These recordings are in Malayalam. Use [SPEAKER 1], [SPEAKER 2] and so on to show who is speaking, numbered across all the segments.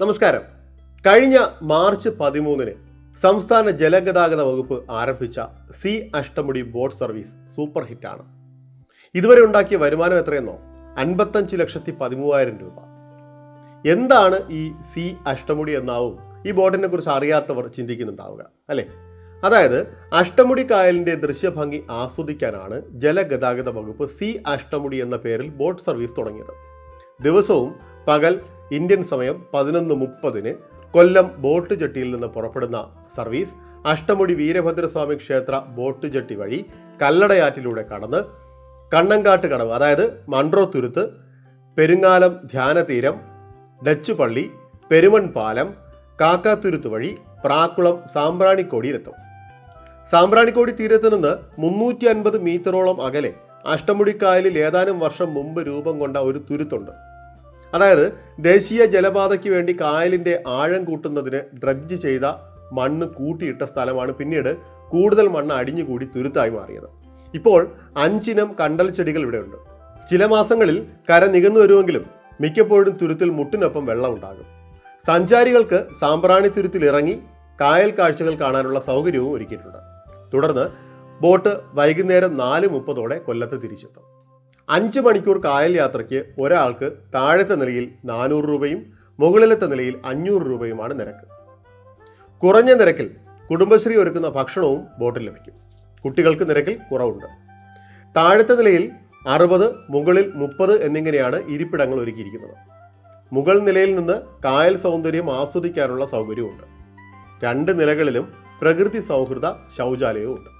[SPEAKER 1] നമസ്കാരം. കഴിഞ്ഞ മാർച്ച് പതിമൂന്നിന് സംസ്ഥാന ജലഗതാഗത വകുപ്പ് ആരംഭിച്ച sea Ashtamudi boat service super ഹിറ്റാണ്. ഇതുവരെ ഉണ്ടാക്കിയ വരുമാനം എത്രയെന്നോ അൻപത്തഞ്ച് ലക്ഷത്തി പതിമൂവായിരം രൂപ. എന്താണ് ഈ സി അഷ്ടമുടി എന്നാവും ഈ ബോട്ടിനെ കുറിച്ച് അറിയാത്തവർ ചിന്തിക്കുന്നുണ്ടാവുക അല്ലേ? അതായത് അഷ്ടമുടി കായലിന്റെ ദൃശ്യഭംഗി ആസ്വദിക്കാനാണ് ജലഗതാഗത വകുപ്പ് സി അഷ്ടമുടി എന്ന പേരിൽ ബോട്ട് സർവീസ് തുടങ്ങിയത്. ദിവസവും പകൽ ഇന്ത്യൻ സമയം പതിനൊന്ന് മുപ്പതിന് കൊല്ലം ബോട്ട് ജട്ടിയിൽ നിന്ന് പുറപ്പെടുന്ന സർവീസ് അഷ്ടമുടി വീരഭദ്രസ്വാമി ക്ഷേത്ര ബോട്ട് ജട്ടി വഴി കല്ലടയാറ്റിലൂടെ കടന്ന് കണ്ണങ്കാട്ട് കടവ് അതായത് മൺട്രോത്തുരുത്ത് പെരുങ്ങാലം ധ്യാനതീരം ഡച്ച് പള്ളി പെരുമൺ പാലം കാക്കാത്തുരുത്ത് വഴി പ്രാക്കുളം സാമ്പ്രാണിക്കോടിയിലെത്തും. സാമ്പ്രാണിക്കോടി തീരത്ത് നിന്ന് മുന്നൂറ്റി അൻപത് മീറ്ററോളം അകലെ അഷ്ടമുടിക്കായലിൽ ഏതാനും വർഷം മുമ്പ് രൂപം കൊണ്ട ഒരു തുരുത്തുണ്ട്. അതായത് ദേശീയ ജലപാതയ്ക്ക് വേണ്ടി കായലിന്റെ ആഴം കൂട്ടുന്നതിന് ഡ്രഡ്ജ് ചെയ്ത മണ്ണ് കൂട്ടിയിട്ട സ്ഥലമാണ് പിന്നീട് കൂടുതൽ മണ്ണ് അടിഞ്ഞുകൂടി തുരുത്തായി മാറിയത്. ഇപ്പോൾ അഞ്ചിനം കണ്ടൽ ചെടികൾ ഇവിടെയുണ്ട്. ചില മാസങ്ങളിൽ കര നികന്നു വരുമെങ്കിലും മിക്കപ്പോഴും തുരുത്തിൽ മുട്ടിനൊപ്പം വെള്ളം ഉണ്ടാകും. സഞ്ചാരികൾക്ക് സാമ്പ്രാണി തുരുത്തിൽ ഇറങ്ങി കായൽ കാഴ്ചകൾ കാണാനുള്ള സൗകര്യവും ഒരുക്കിയിട്ടുണ്ട്. തുടർന്ന് ബോട്ട് വൈകുന്നേരം നാല് മുപ്പതോടെ കൊല്ലത്ത് തിരിച്ചെത്തും. അഞ്ച് മണിക്കൂർ കായൽ യാത്രയ്ക്ക് ഒരാൾക്ക് താഴത്തെ നിലയിൽ നാനൂറ് രൂപയും മുകളിലത്തെ നിലയിൽ അഞ്ഞൂറ് രൂപയുമാണ് നിരക്ക്. കുറഞ്ഞ നിരക്കിൽ കുടുംബശ്രീ ഒരുക്കുന്ന ഭക്ഷണവും ബോട്ടിൽ ലഭിക്കും. കുട്ടികൾക്ക് നിരക്കിൽ കുറവുണ്ട്. താഴത്തെ നിലയിൽ അറുപത് മുകളിൽ മുപ്പത് എന്നിങ്ങനെയാണ് ഇരിപ്പിടങ്ങൾ ഒരുക്കിയിരിക്കുന്നത്. മുകൾ നിലയിൽ നിന്ന് കായൽ സൗന്ദര്യം ആസ്വദിക്കാനുള്ള സൗകര്യമുണ്ട് രണ്ട് നിലകളിലും പ്രകൃതി സൗഹൃദ ശൗചാലയവും ഉണ്ട്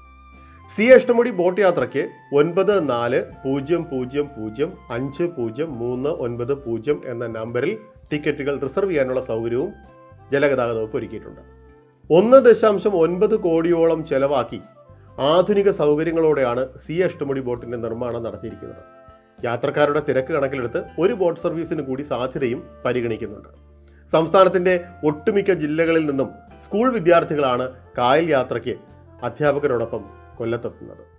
[SPEAKER 1] സി അഷ്ടമുടി ബോട്ട് യാത്രയ്ക്ക് ഒൻപത് നാല് പൂജ്യം പൂജ്യം പൂജ്യം അഞ്ച് പൂജ്യം മൂന്ന് ഒൻപത് പൂജ്യം എന്ന നമ്പറിൽ ടിക്കറ്റുകൾ റിസർവ് ചെയ്യാനുള്ള സൗകര്യവും ജലഗതാഗത വകുപ്പ് ഒരുക്കിയിട്ടുണ്ട്. ഒന്ന് ദശാംശം ഒൻപത് കോടിയോളം ചെലവാക്കി ആധുനിക സൗകര്യങ്ങളോടെയാണ് സി അഷ്ടമുടി ബോട്ടിന്റെ നിർമ്മാണം നടത്തിയിരിക്കുന്നത്. യാത്രക്കാരുടെ തിരക്ക് കണക്കിലെടുത്ത് ഒരു ബോട്ട് സർവീസിന് കൂടി സാധ്യതയും പരിഗണിക്കുന്നുണ്ട്. സംസ്ഥാനത്തിന്റെ ഒട്ടുമിക്ക ജില്ലകളിൽ നിന്നും സ്കൂൾ വിദ്യാർത്ഥികളാണ് കായൽ യാത്രയ്ക്ക് അധ്യാപകരോടൊപ്പം കൊല്ലത്തെത്തുന്നത്.